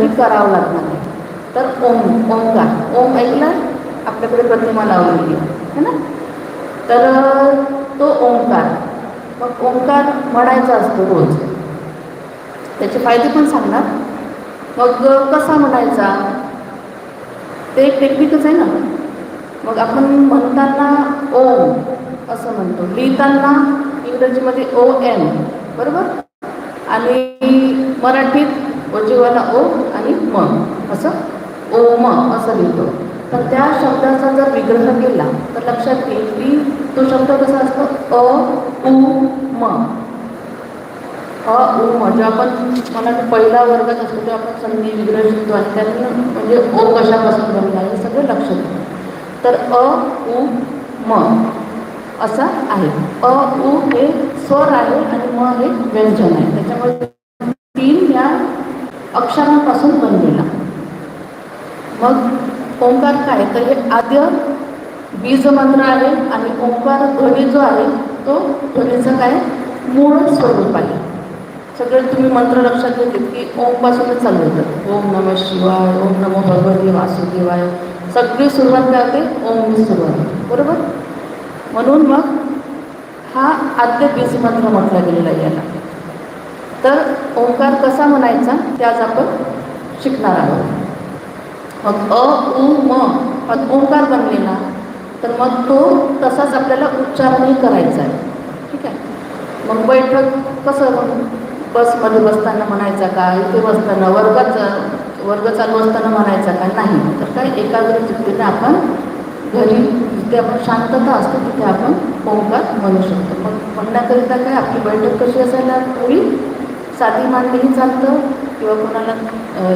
कधी करावं लागणार नाही तर ओम ओंकार ओम ऐकला? आपल्याकडे प्रतिमा लावलेली आहे. है ना? तर तो ओंकार. मग ओंकार म्हणायचा असतो रोज. त्याचे फायदे पण सांगणार. मग कसा म्हणायचा? ते एक टेक्निकच आहे ना. मग आपण म्हणताना ओम असं म्हणतो. लिहिताना इंग्रजीमध्ये ओ एम बरोबर? आणि मराठीत जीवाला ओ आणि म असं ओम असं लिहितो. तर त्या शब्दाचा जर विग्रह केला तर लक्षात येईल की तो शब्द कसा असतो? अ उ म. अ उ म. जे आपण मला पहिला वर्गात असतो ते आपण संधी विग्रह शिकतो आणि त्यातून म्हणजे ओ कशापासून बनला हे सगळं लक्षात येतं तर अ उ म असा आहे. अ उ हे स्वर आहे आणि म हे व्यंजन आहे. त्याच्यामुळे अक्षरांपासून बनलेला मग ओंकार काय? तर हे आद्य बीज मंत्र आहे आणि ओंकार ध्वनी जो आहे तो ध्वनीचं काय? मूळ स्वरूप आहे. सगळे तुम्ही मंत्र लक्षात घेतले की ओमपासूनच चालू होतात ओम नम शिवाय ओम नमो भगवती वासुदेवाय. सगळी सुरुवात काय होते? ओमनी सुरुवात बरोबर? म्हणून मग हा आद्य बीज मंत्र म्हटला गेलेला याला. तर ओंकार कसा म्हणायचा? ते आज आपण शिकणार आहोत. मग अ उ म मग ओंकार बनलेला. तर मग तो तसाच आपल्याला उच्चारणही करायचा आहे. ठीक आहे? मग बैठक कसं बसमध्ये बसताना म्हणायचा का? इथे बसताना वर्गाचा वर्ग चालू असताना म्हणायचा का? नाही. तर काय? एकाग्र चित्तीने आपण घरी जिथे आपण शांतता असतो तिथे आपण ओंकार म्हणू शकतो. मग म्हणण्याकरिता काय? आपली बैठक कशी असायला हवी? साधी मांडणीही चालतं किंवा कोणाला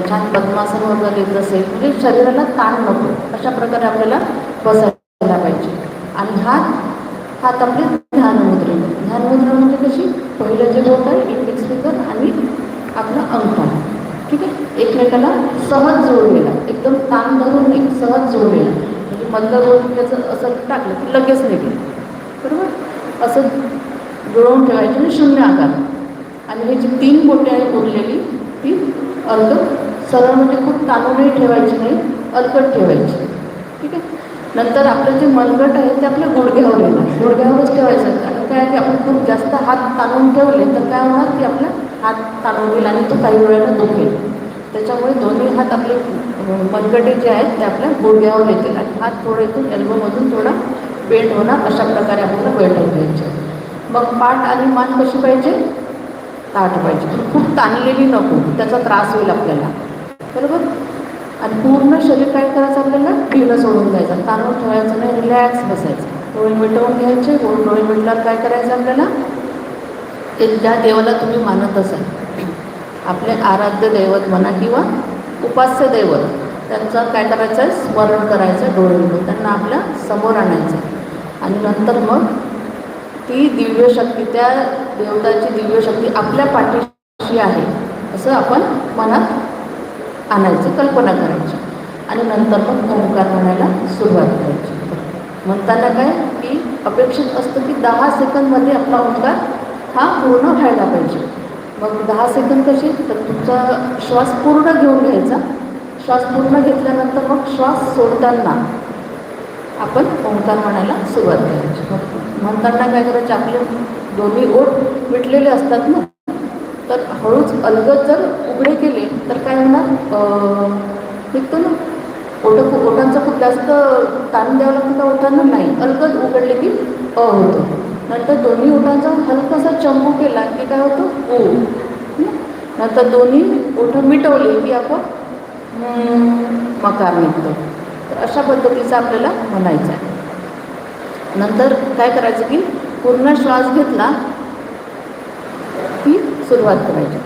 छान पद्मासन वगैरे येत असेल म्हणजे शरीराला ताण नको अशा प्रकारे आपल्याला बसायला पाहिजे. आणि हात हात आपले ध्यानमुद्रे ध्यानमुद्रा म्हणजे कशी? पहिलं जे बोट आहे इंडेक्स फिंगर आणि आपला अंगठा. ठीक आहे? एकमेकाला सहज जोडलेला एकदम ताण धरून एक सहज जोडलेला. म्हणजे मधलं बोट त्याचं असं टाकलं की लगेच निघेल. बरोबर? असं जुळवून ठेवायचे आणि शून्य आकार. आणि हे जी तीन बोटे आहे उरलेली ती अर्ध सरळ म्हणजे खूप ताणूनही ठेवायची नाही अलकट ठेवायची. ठीक आहे? नंतर आपलं जे मलगट आहे ते आपल्या गुडघ्यावर येणार. गुडघ्यावरच ठेवायचं. कारण काय की आपण खूप जास्त हात ताणून ठेवले तर काय होणार की आपला हात ताणून होईल आणि तो काही वेळेला दुखेल. त्याच्यामुळे दोन्ही हात आपले मनगटे जे आहेत ते आपल्या गुडघ्यावर येतील आणि हात थोडे इथून एल्बोमधून थोडा बेल्ट होणार अशा प्रकारे आपल्याला बेल्ट होऊन आहे. मग पाठ आणि मान कशी पाहिजे? ताट पाहिजे खूप ताणलेली नको त्याचा त्रास होईल आपल्याला. बरोबर? आणि पूर्ण शरीर काय करायचं आपल्याला? ढिलं सोडून द्यायचं. ताणून ठेवायचं नाही रिलॅक्स बसायचं. डोळे मिटवून घ्यायचे डोळे डोळे मिटल्यावर काय करायचं आपल्याला? ते ज्या देवाला तुम्ही मानत असाल. आपले आराध्य दैवत म्हणा किंवा उपास्य दैवत त्यांचं काय करायचं? आहे स्मरण करायचं डोळे मिटून त्यांना आपल्यासमोर आणायचं. आणि नंतर मग ती दिव्य शक्ती त्या देवताची दिव्य शक्ती आपल्या पाठीशी आहे असं आपण मनात आणायचं कल्पना करायची. आणि नंतर मग ओंकार म्हणायला सुरुवात करायची. म्हणताना काय? की अपेक्षित असतं की दहा सेकंदमध्ये आपला ओंकार हा पूर्ण व्हायला पाहिजे. मग दहा सेकंद कसे? तर तुमचा श्वास पूर्ण घेऊन घ्यायचा. श्वास पूर्ण घेतल्यानंतर मग श्वास सोडताना आपण ओंकार म्हणायला सुरुवात करायची. मग म्हणताना काय करायचे आपले दोन्ही ओठ मिटलेले असतात ना? तर हळूच अलगद जर उघडे केले तर काय होणार? निघतो ना? ओट खूप ओठांचा खूप जास्त ताण द्यावं लागतं त्या ओठांना नाही. अलगद उघडले की अ होतं. नंतर दोन्ही ओठांचा हलकासा चंबू केला की काय होतं? ओ नंतर दोन्ही ओठ मिटवले की आपण मकार निघतो. तर अशा पद्धतीचं आपल्याला म्हणायचं आहे. नंतर काय करायचं की पूर्ण श्वास घेतला की सुरुवात करायची.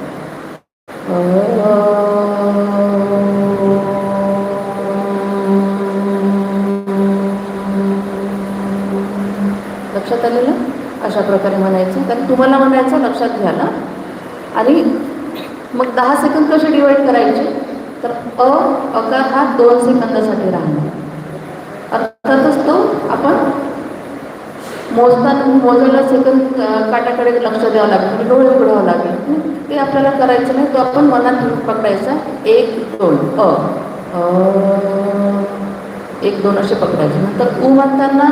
लक्षात आलेलं? अशा प्रकारे म्हणायचं. कारण तुम्हाला म्हणायचं लक्षात घ्या ना. आणि मग दहा सेकंद कसे डिवाईड करायचे? तर अ अकार हा दोन सेकंदासाठी राहणार अर्थातच तो आपण मोजताना मोजायला सेकंद काटाकडे लक्ष द्यावं लागेल म्हणजे डोळे उघडावं लागेल. ते आपल्याला करायचं नाही तो आपण मनात पकडायचा. एक दोन अ एक दोन असे पकडायचे. नंतर ऊ म्हणताना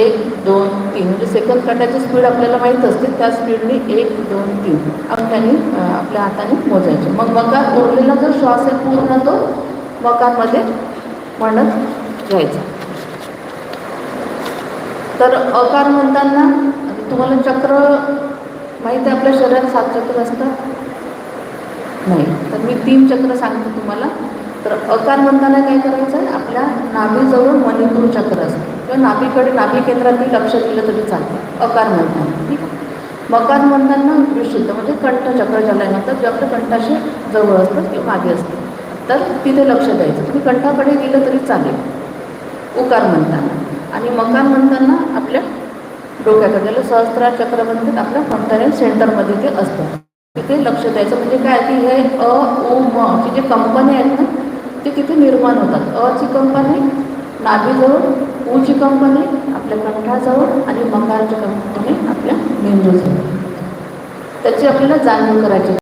एक दोन तीन. म्हणजे सेकंद काटाची स्पीड आपल्याला माहीत असते त्या स्पीडने एक दोन तीन अंगठ्याने आपल्या हाताने मोजायचे. मग मकार उरलेला जो श्वास आहे पूर्ण तो मकारमध्ये म्हणत घ्यायचा तर अकार म्हणताना तुम्हाला चक्र माहीत आहे आपल्या शरीरात सात चक्र असतात? नाही. तर मी तीन चक्र सांगते तुम्हाला. तर अकार म्हणताना काय करायचं आहे? आपल्या नाभीजवळ मणिपूर चक्र असतं. किंवा नाभीकडे नाभी केंद्रातही लक्ष दिलं तरी चालतं. अकार म्हणताना. ठीक आहे? मकार म्हणताना विशुद्ध म्हणजे कंठचक्र ज्याला म्हणतात जे आपल्या कंठाशी जवळ असतं किंवा मागे असतं. तर तिथे लक्ष द्यायचं. तुम्ही कंठाकडे गेलं तरी चालेल. उकार म्हणताना. आणि मकान म्हणताना आपल्या डोक्याकडे त्याला सहस्त्रा चक्र म्हणतात आपल्या कंठाने सेंटरमध्ये ते असतं. तिथे लक्ष द्यायचं म्हणजे काय? की हे अ ओ म ची जे कंपनी आहेत ना ते तिथे निर्माण होतात. अची कंपनी नाभीजवळ ऊची कंपनी आपल्या कंठाजवळ आणि मकारची कंपनी आपल्या मेंदूजवळ. त्याची आपल्याला जाणीव करायची.